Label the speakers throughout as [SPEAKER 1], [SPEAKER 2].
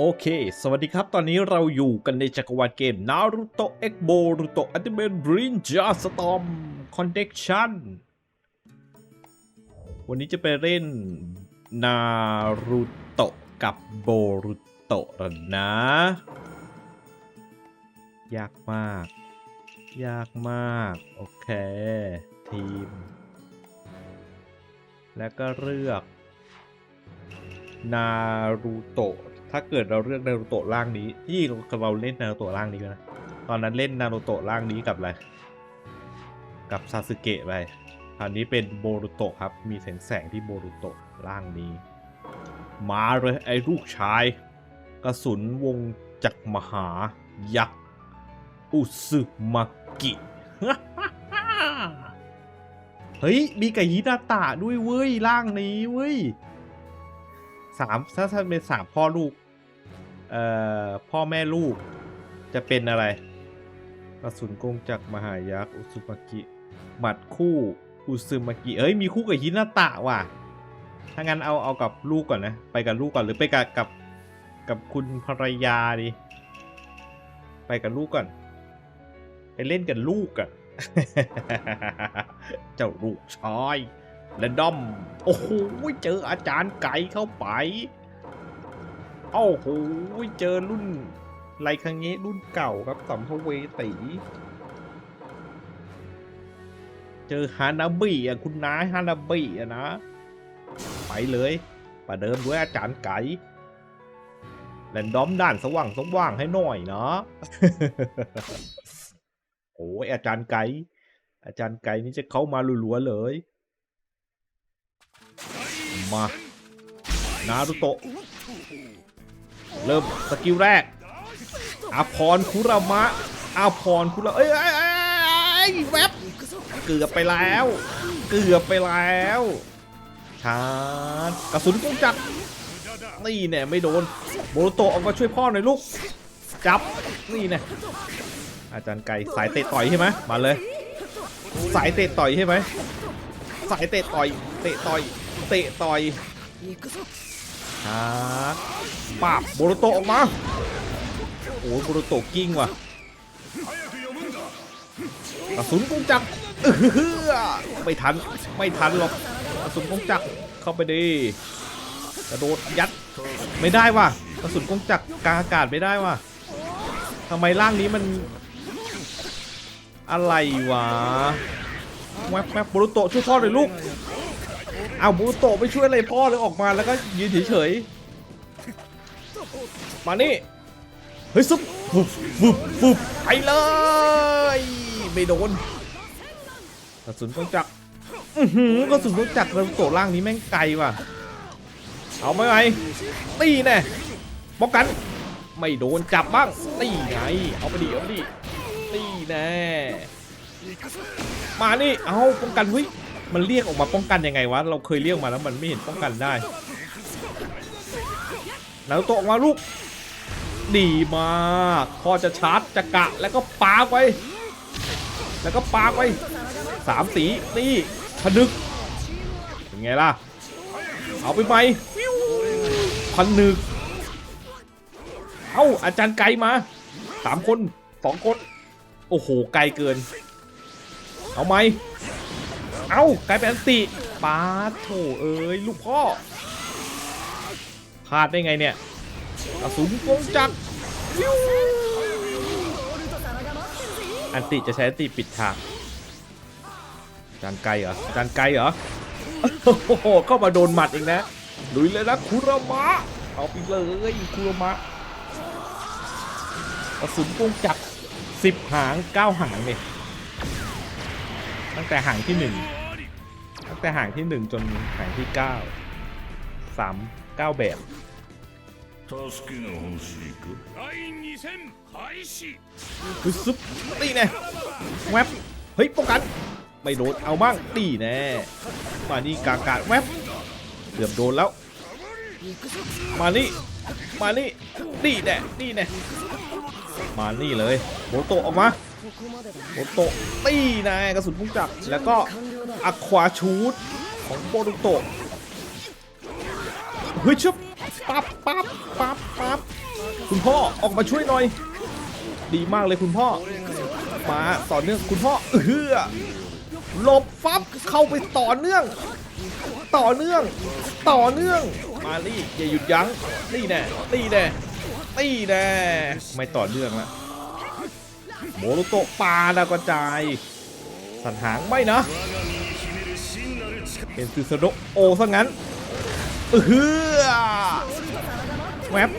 [SPEAKER 1] โอเค สวัสดีครับ ตอนนี้เราอยู่กันในจักรวาลเกม Naruto X Boruto Ultimate Ninja Storm Connection วันนี้จะไปเล่น Naruto กับ Boruto แล้วนะ ยากมาก ยากมาก โอเค ทีม แล้วก็เลือกนารูโตะ ถ้าเกิดเราเลือกนารูโตะร่างนี้ที่เราเล่นนารูโตะร่างนี้นะตอนนั้นเล่นนารูโตะร่างนี้กับอะไรกับซาสึเกะไปคราวนี้เป็นโบรูโตะครับ มีแสงแสงที่โบรูโตะร่างนี้ มาเลยไอ้ลูกชาย กระสุนวงจักรมหายักษ์ อุซึมากิ เฮ้ย มีกับฮินาตะด้วยเว้ย ร่างนี้เว้ย สามถ้าถ้าเป็นสามพ่อลูก เอ่อ พ่อแม่ลูก จะเป็นอะไรกระสุนกงจากมหายักษ์อุซุมากิหมัดคู่อุซึมากิเอ้ยมีคู่กับฮินาตะว่ะ ถ้างั้นเอาเอากับลูกก่อนนะ ไปกับลูกก่อนหรือไปกับกับกับคุณภรรยาดิ ไปกับลูกก่อน ไปเล่นกับลูกอะเจ้าลูกชาย และด้อม โอ้โห เจออาจารย์ไก่เข้าไป โอ้โห เจอรุ่นไรคังเงะรุ่นเก่าครับสัมภเวตีเจอฮานาบิอะคุณน้าฮานาบิอะนะ ไปเลยประเดิมด้วยอาจารย์ไก่แรนดอมด่านสว่างสว่างให้หน่อยเนาะโอ้ยอาจารย์ไก่อาจารย์ไก่นี่จะเข้ามาลัวๆเลย มา นารุโตะ เริ่มสกิลแรกอาพรคุรามะอาพรคุระเอ้ยเอ้ยเอ้ยแวบเกือบไปแล้ว เกือบไปแล้วชาร์จกระสุนกงจักรนี่เนี่ยไม่โดนโบโรโตะออกมาช่วยพ่อหน่อยลูก จับ นี่เนี่ยอาจารย์ไก่สายเตะต่อยใช่ไหมมาเลย สายเตะต่อยใช่ไหมสายเตะต่อย เตะต่อย เตะต่อยชาร์จปาบโบโรโตะออกมา โอ้ยโบโรโตะกิ้งว่ะกระสุนกงจักรอื้อหือไม่ทัน ไม่ทันหรอกกระสุนกงจักรเข้าไปดีกระโดดยัด ไม่ได้ว่ะกระสุนกงจักรกลางอากาศไม่ได้ว่ะทำไมร่างนี้มัน อะไรวะแวบแวบโบรุโตะช่วยพ่อหน่อยลูก เอาบรุโตไปช่วยอะไรพ่อเลยออกมาแล้วก็ยืนเฉยๆมานี่เฮ้ยซุบฟุบฟุบฟุบไปเลยไม่โดนกระสุนต้องจักอือหือกระสุนต้องจักรโบรุโตล่างนี้แม่งไกลว่ะเอาไหมไหมตีแน่ป้องกัน ไม่โดนจับบ้างตีไงเอาไปดิเอาไปดิตีแน่มานี่เอาป้องกันเฮ้ย มันเรียกออกมาป้องกันยังไงวะ เราเคยเรียกมาแล้วมันไม่เห็นป้องกันได้แล้วตกมาลูก ดีมากพอจะชาร์จจะกะแล้วก็ปาไป แล้วก็ปาไปสามสีนี่ผนึกเป็นไงล่ะ เอาไปไหมฟิวผนึก เอ้าอาจารย์ไกลมาสามคนสองคน โอ้โห ไกลเกิน เอาไหม เอากลายเป็นอันติปาดโถเอ้ยลูกพ่อพลาดได้ไงเนี่ยกระสุนกงจักรอันติจะใช้อันติปิดทางจารย์ไกลเหรอจารย์ไกลเหรอโอ้โหเข้ามาโดนหมัดอีกนะลุยเลยนะคุรามะเอาไปเลยคุรามะกระสุนกงจักรสิบหางเก้าหางเนี่ยตั้งแต่หางที่หนึ่ง แต่หางที่หนึ่งจนหางที่เก้าสามเก้าแบบคือซุปตีแน่แว็บเฮ้ยป้องกันไม่โดนเอาบ้างตีแน่มานี่กากาแว็บเกือบโดนแล้ว มานี่มานี่ตีแน่ตีแน่มานี่เลยโบโตออกมา โบโตะตีแน่กระสุนพุ่งจักแล้วก็อะควาชูดของโบโตะเฮ้ยชุบปั๊บปั๊บปั๊บปั๊บคุณพ่อออกมาช่วยหน่อย ดีมากเลยคุณพ่อ มาต่อเนื่องคุณพ่อเฮือหลบฟับเข้าไปต่อเนื่อง ต่อเนื่อง ต่อเนื่อง มาลี่อย่าหยุดยั้งนี่แน่นี่แน่นี่แน่ไม่ต่อเนื่องละ โมโรโตะปาดาวกระจาย สันหางไม่นะเป็นซูซโดโอซะงั้นเออฮือแวบ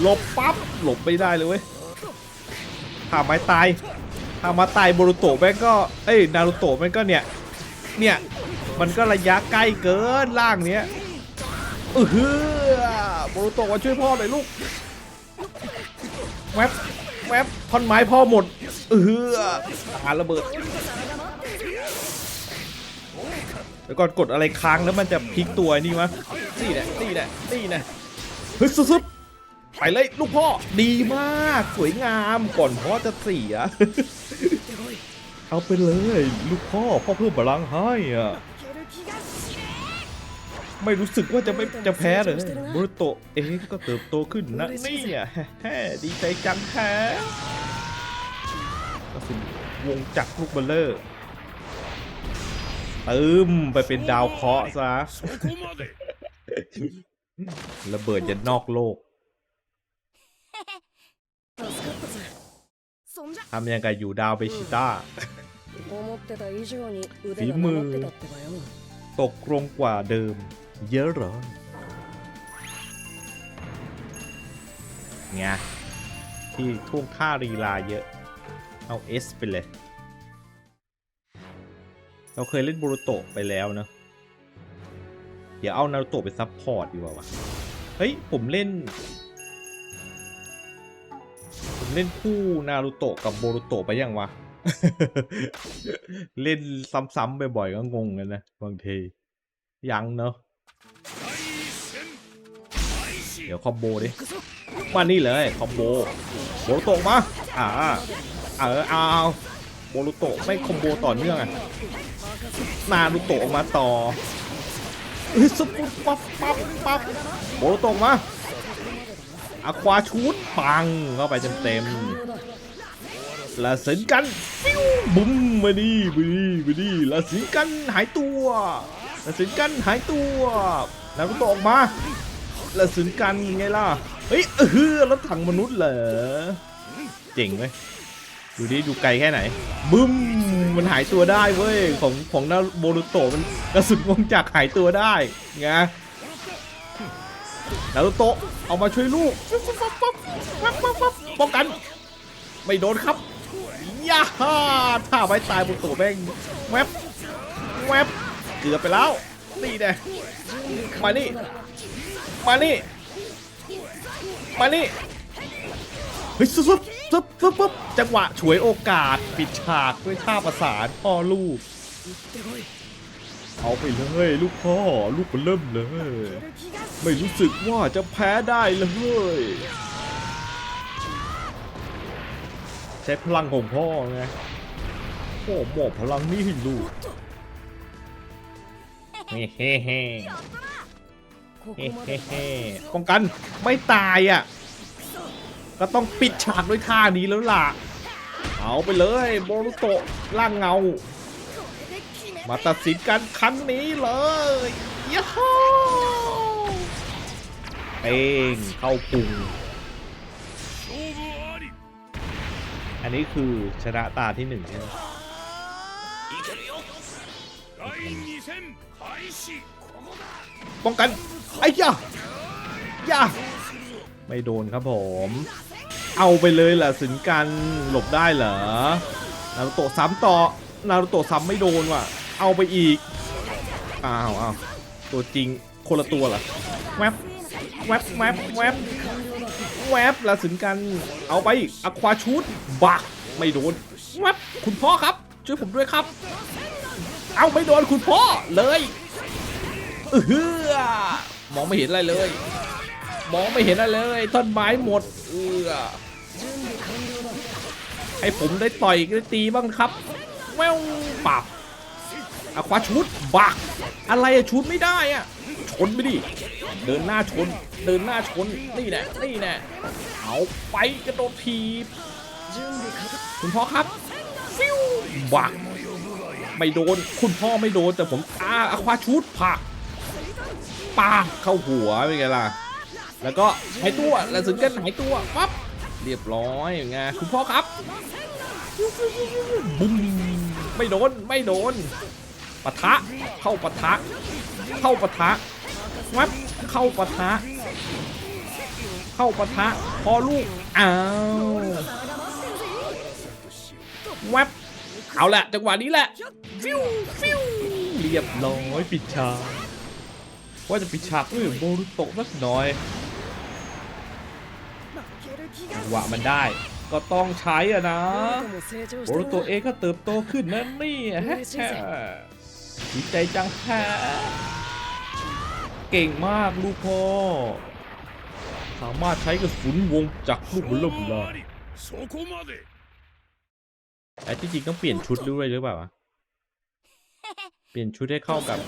[SPEAKER 1] หลบปั๊บหลบไม่ได้เลยเว้ยถ้าไม้ตายถ้ามาตายโบรุโตะแม่งก็เอ้ยนารุโตะแม่งก็เนี่ยเนี่ยมันก็ระยะใกล้เกินล่างเนี้ยเออฮือโบรุโตะมาช่วยพ่อหน่อยลูกแวบ แวบท่อนไม้พ่อหมด เออฮือตารระเบิดแล้วก่อนกดอะไรค้างแล้วมันจะพลิกตัวนี่วะนี่แหละนี่แหละนี่แหละเฮ้ยสุดๆไปเลยลูกพ่อดีมาก สวยงามก่อนพ่อจะเสีย เอาไปเลย ลูกพ่อพ่อเพิ่มพลังให้อะ ไม่รู้สึกว่าจะไม่จะแพ้เลยบรุโตเองก็เติบโตขึ้นนะนี่อะดีใจจังแฮะก็สิวงจักรลูกบอลเลอร์เติมไปเป็นดาวเคราะห์ซะระเบิดจะนอกโลกทำยังไงอยู่ดาวเบชิต้าฝีมือตกรงกว่าเดิม เยอะเหรอไงที่ท่วงท่ารีลาเยอะ เอา S ไปเลย เราเคยเล่นบูรุโตะไปแล้วเนะเดี๋ยวเอานารุโตะไปซับพอร์ตดีกว่าวะเฮ้ย ผมเล่น ผมเล่นคู่นารุโตะกับโบรุโตะไปยังวะ เล่นซ้ำๆบ่อยๆก็งงกันนะ บางที ยังเนอะ เดี๋ยวคอมโบดิมานี่เลยคอมโบโบรุโตะมาอ่าเออเอาโบรุโตะไม่คอมโบต่อเนื่องอะนารุโตะออกมาต่อสปุ๊บปั๊บปั๊บปั๊บโบรุโตะมาอะควาชูดปังเข้าไปเต็มๆละสินกันฟิวบุ้มมาดิมาดิมาดิละสินกันหายตัวละสินกันหายตัวนารุโตะออกมา ละสินกันไงล่ะ เฮ้ยเออรถถังมนุษย์เหรอ เจ๋งไหมดูดิดูไกลแค่ไหน บึ้ม มันหายตัวได้เว้ย ของของนาโบรุโตมันกระสุนวงจักหายตัวได้ไงนารุโตะเอามาช่วยลูกป้องกัน ไม่โดนครับย่าฮ่าถ้าไม่ตายโบรุโตแม่งแวบแวบเกือบไปแล้วนี่แน่มานี่ มานี่ มานี่ เฮ้ยซุบซุบซุบซุบซุบจังหวะฉวยโอกาส ปิดฉากด้วยท่าประสานพ่อลูก เอาไปเลยลูกพ่อ ลูกมันเริ่มเลย ไม่รู้สึกว่าจะแพ้ได้เลยใช้พลังของพ่อไงพ่อมอบพลังนี้ให้ลูกเฮ้เฮ้เฮ้
[SPEAKER 2] ここ
[SPEAKER 1] ป้องกันไม่ตายอะ ก็ต้องปิดฉากด้วยท่านี้แล้วล่ะ เอาไปเลยโบรุโตะล่างเงา มาตัดสินกันครั้งนี้เลยย้เป้งเข้าปุ่งอันนี้คือชนะตาที่หนึ่งใช่ไหม ป้องกันไอ้ยะยะไม่โดนครับผม เอาไปเลยล่ะสินกันหลบได้เหรอนารุโตะซ้ำต่อนารุโตะซ้ำไม่โดนว่ะ เอาไปอีกอ้าวอ้าวตัวจริงคนละตัวเหรอแวบแวบแวบแวบแวบละสินกันเอาไปอะควาชูดบักไม่โดนแวบคุณพ่อครับ ช่วยผมด้วยครับ เอาไม่โดนคุณพ่อเลย เออมองไม่เห็นอะไรเลย มองไม่เห็นอะไรเลยท่อนไม้หมดเออให้ผมได้ต่อยได้ตีบ้างครับแววปับอควาชุดบัก อะไรอะชุดไม่ได้อะชนไปดิเดินหน้าชน เดินหน้าชนนี่แน่นี่แน่เอาไปกระโดดทีบคุณพ่อครับฟิวบักไม่โดน คุณพ่อไม่โดนแต่ผมอาอควาชุดผัก ปาเข้าหัวเป็นไงล่ะ แล้วก็หายตัวแล้วถึงกันหายตัวปั๊บเรียบร้อยไงคุณพ่อครับบุ้มไม่โดนไม่โดนปะทะเข้าปะทะ เข้าปะทะวับเข้าปะทะ เข้าปะทะ พอลูกอ้าวแวบเอาละจังหวะนี้แหละฟิวฟิวเรียบร้อยปิดฉาก ว่าจะปิดฉากด้ยโบรุโตะสักหน่อยหวะมันได้ก็ต้องใช้อะนะโบรุโตะเองก็เติบโตขึ้นนะนี่ฮะดีใจจังฮะเก่งมากลูกพ่อ สามารถใช้กระสุนวงจากลูกบุล
[SPEAKER 3] ล
[SPEAKER 1] บุลแต่ที่จริงต้องเปลี่ยนชุดด้วยหรือเปล่า เปลี่ยนชุดให้เข้ากับ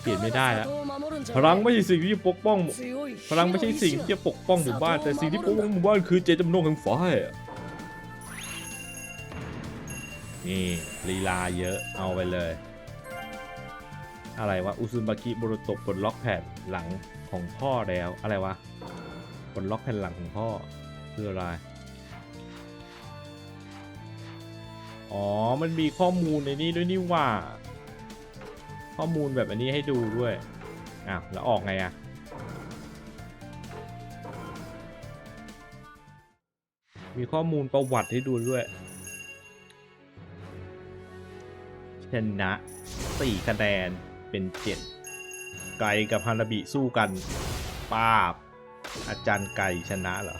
[SPEAKER 1] เปลี่ยนไม่ได้แล้วพลังไม่ใช่สิ่งที่ปกป้อง พลังไม่ใช่สิ่งที่จะปกป้องหมู่บ้าน แต่สิ่งที่ปกป้องหมู่บ้านคือเจตจำนงแห่งฝ่ายนี่ลีลาเยอะเอาไปเลย อะไรวะอุซุนบากิบุรุตบปลดล็อกแผ่นหลังของพ่อแล้วอะไรวะปนล็อกแผ่นหลังของพ่อคืออะไรอ๋อ มันมีข้อมูลในนี้ด้วยนี่ว่า ข้อมูลแบบอันนี้ให้ดูด้วยอ้าวแล้วออกไงอะมีข้อมูลประวัติให้ดูด้วยชนะสี่คะแนนเป็นเจ็ดไก่กับฮานาบิสู้กันป้าบ อาจารย์ไก่ชนะเหรอ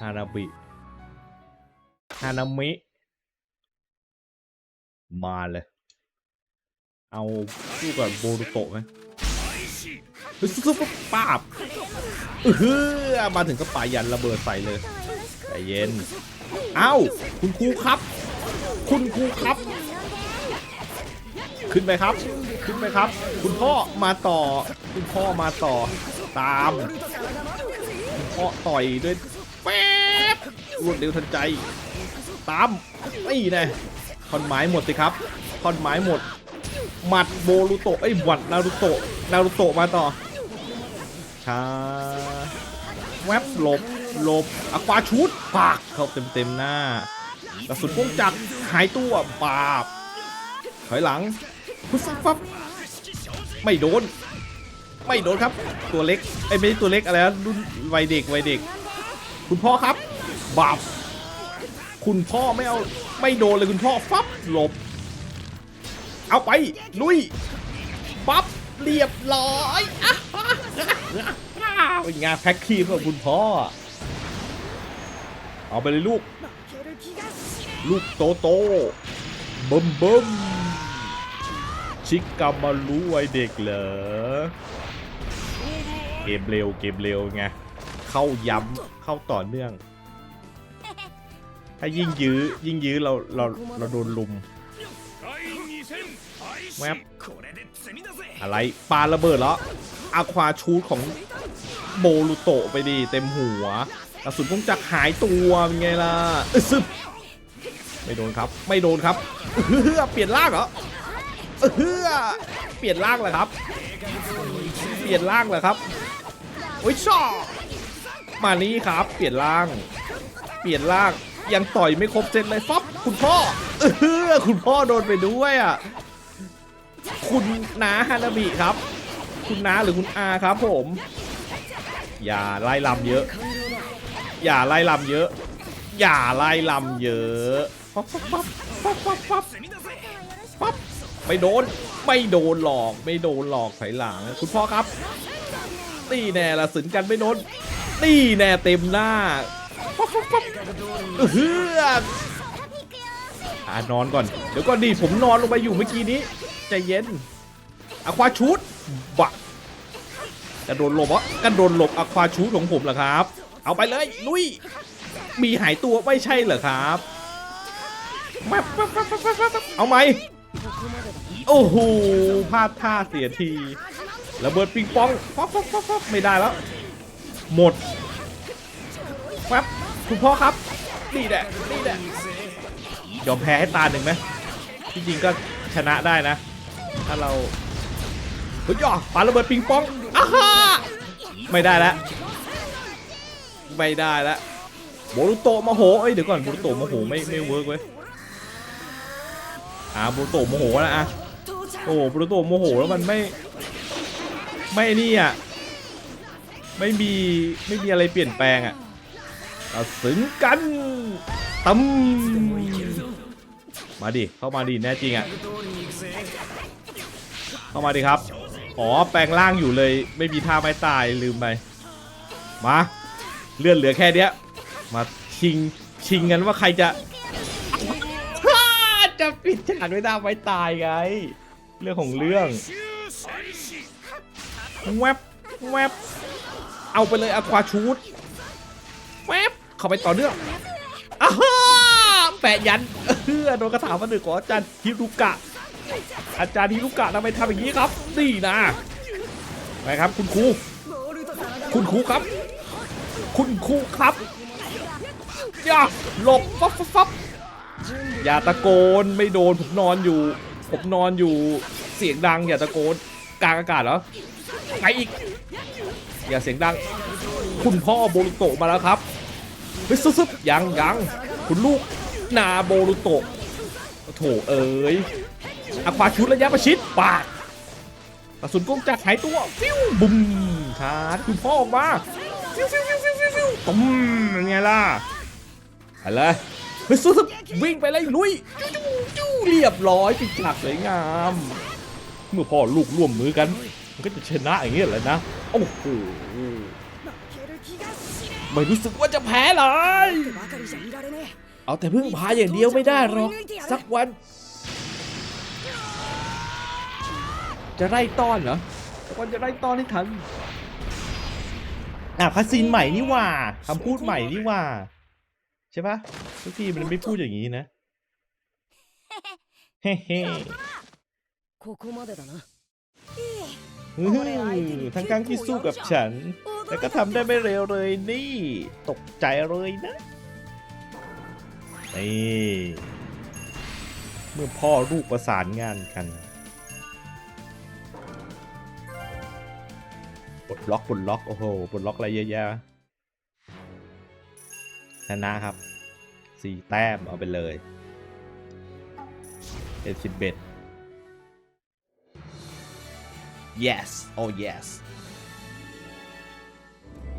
[SPEAKER 1] ฮานาบิฮานามิ มาเลย เอาสู้กับโบรุโตะไหมปาบปึ๊บปึ๊บป้าบเออมาถึงก็ปายันระเบิดใส่เลยใจเย็น เอ้า คุณครูครับ คุณครูครับ ขึ้นไปครับ ขึ้นไปครับ คุณพ่อมาต่อ คุณพ่อมาต่อ ตาม คุณพ่อต่อยด้วยแป๊บรวดเร็วทันใจ ตามนี่แน่ ท่อนไม้หมดสิครับท่อนไม้หมด หมัดโบรุโตะไอ้หวัดนารุโตะนารุโตะมาต่อช้าแวบหลบหลบอควาชุดปากเข้าเต็มเต็มๆหน้ากระสุนพวงจักหายตัวปาบถอยหลังปุ๊บปั๊บไม่โดน ไม่โดนครับ ตัวเล็กไอ้ไม่ใช่ตัวเล็กอะไรนะรุ่นวัยเด็กวัยเด็ก คุณพ่อครับ บาบ คุณพ่อไม่เอาไม่โดนเลยคุณพ่อฟับหลบ เอาไปลุยปั๊บเรียบร้อยเป็นงานแพ็คคีมของคุณพ่อ เอาไปเลยลูก ลูกโตโตบิ่มบิ่มชิกกามารู้ไวเด็กเหรอ เกมเร็วเกมเร็วไง เข้าย้ำเข้าต่อเนื่อง ถ้ายิ่งยื้อยิ่งยื้อเราเราเราโดนลุมแวบอะไรปาระเบิดแล้วอาควาชูดของโบลูโตไปดีเต็มหัวกระสุนพุ่งจักหายตัวเป็นไงล่ะอึซึบไม่โดนครับ ไม่โดนครับเฮือเปลี่ยนล่างเหรอเฮือเปลี่ยนล่างเหรอครับ เปลี่ยนล่างเหรอครับโอ้ยชอบมานี้ครับ เปลี่ยนล่าง เปลี่ยนล่าง ยังต่อยไม่ครบเซตเลยฟับคุณพ่อเฮือคุณพ่อโดนไปด้วยอะคุณน้าฮานาบิครับ คุณน้าหรือคุณอาครับผม อย่าไล่ลำเยอะ อย่าไล่ลำเยอะ อย่าไล่ลำเยอะปั๊บปั๊บปั๊บปั๊บปั๊บปั๊บฟับไม่โดนไม่โดนหลอกไม่โดนหลอกไถหลังคุณพ่อครับนี่แน่ละสินกันไม่โดนนี่แน่เต็มหน้า ฮือ่านอนก่อน เดี๋ยวก็ดีผมนอนลงไปอยู่เมื่อกี้นี้ใจเย็นอควาชูดบะกระโดนหลบอะกระโดนหลบอควาชูดของผมเหรอครับ เอาไปเลยลุยมีหายตัวไม่ใช่เหรอครับเอาไหมโอ้โหพลาดท่าเสียทีระเบิดปิงปองไม่ได้แล้ว หมด แป๊บคุณพ่อครับ นี่แหละนี่แหละยอมแพ้ให้ตาหนึ่งไหมที่จริงก็ชนะได้นะ ถ้าเราเฮ้ยย่อปาระเบิดปิงปองอ้าฮ่าไม่ได้แล้วไม่ได้แล้วโบรุโตะโมโหเอ้ยเดี๋ยวก่อนโบรุโตะโมโหไม่ไม่เวิร์กเว้ยอ่าโบรุโตะโมโหแล้วอะโอ้โหโบรุโตะโมโหแล้วมันไม่ไม่นี่อะไม่มีไม่มีอะไรเปลี่ยนแปลงอะ ตัดสินกันตั้มมาดิ เข้ามาดิ แน่จริงอะ เข้ามาดิครับ อ๋อ แปลงร่างอยู่เลย ไม่มีท่าไม่ตาย ลืมไป มา เลื่อนเหลือแค่เนี้ย มาชิง ชิงกันว่าใครจะ จะปิดฉากไม่ยท่าไม่ตายไง เรื่องของเรื่อง แวบ แวบ เอาไปเลยอะควาชูดแวบ เข้าไปต่อเนื่องอ้าแปะยันเพื่อโดนกระถางมาหนึ่งของอาจารย์ฮิรุกะ อาจารย์ฮิรุกะทำไมทำอย่างนี้ครับนี่นะไปครับคุณครูคุณครูครับ คุณครูครับอย่าหลบฟับฟับอย่าตะโกนไม่โดนผมนอนอยู่ ผมนอนอยู่เสียงดังอย่าตะโกนกลางอากาศเหรอไปอีก อย่าเสียงดัง คุณพ่อโบลโตมาแล้วครับ เฮ้ยซึบๆยังยังคุณลูกนาโบรุโตะโถเอ้ยอาควาชุดระยะประชิดปาดกระสุนกงจัดหายตัว ฟิวบุมชาคุณพ่อออกมา ฟิวฟิวฟิวฟิวฟิวฟิวตุ้มยังไงล่ะอะไรเฮ้ยซึบๆวิ่งไปเลยลุยจู้เรียบร้อยปิดฉากสวยงาม เมื่อพ่อลูกร่วมมือกัน มันก็จะชนะอย่างเงี้ยแหละนะ โอ้โห ไม่รู้สึกว่าจะแพ้เลย เอาแต่พึ่งพาอย่างเดียวไม่ได้หรอก สักวัน จะไล่ต้อนเหรอวันจะไล่ต้อนให้ทันอะคาซินใหม่นี่ว่าคำพูดใหม่นี่ว่า ใช่ปะทุกทีมันไม่พูดอย่างนี้นะเฮ้เฮ้ทั้งการที่สู้กับฉัน แต่ก็ทำได้ไม่เร็วเลยนี่ ตกใจเลยนะ นี่ เมื่อพ่อลูกประสานงานกันปลดล็อกปลดล็อก โอ้โหปลดล็อกอะไรเยอะแยะชนะครับสี่แต้มเอาไปเลยเอ็ดสิบเบ็ด yes oh yes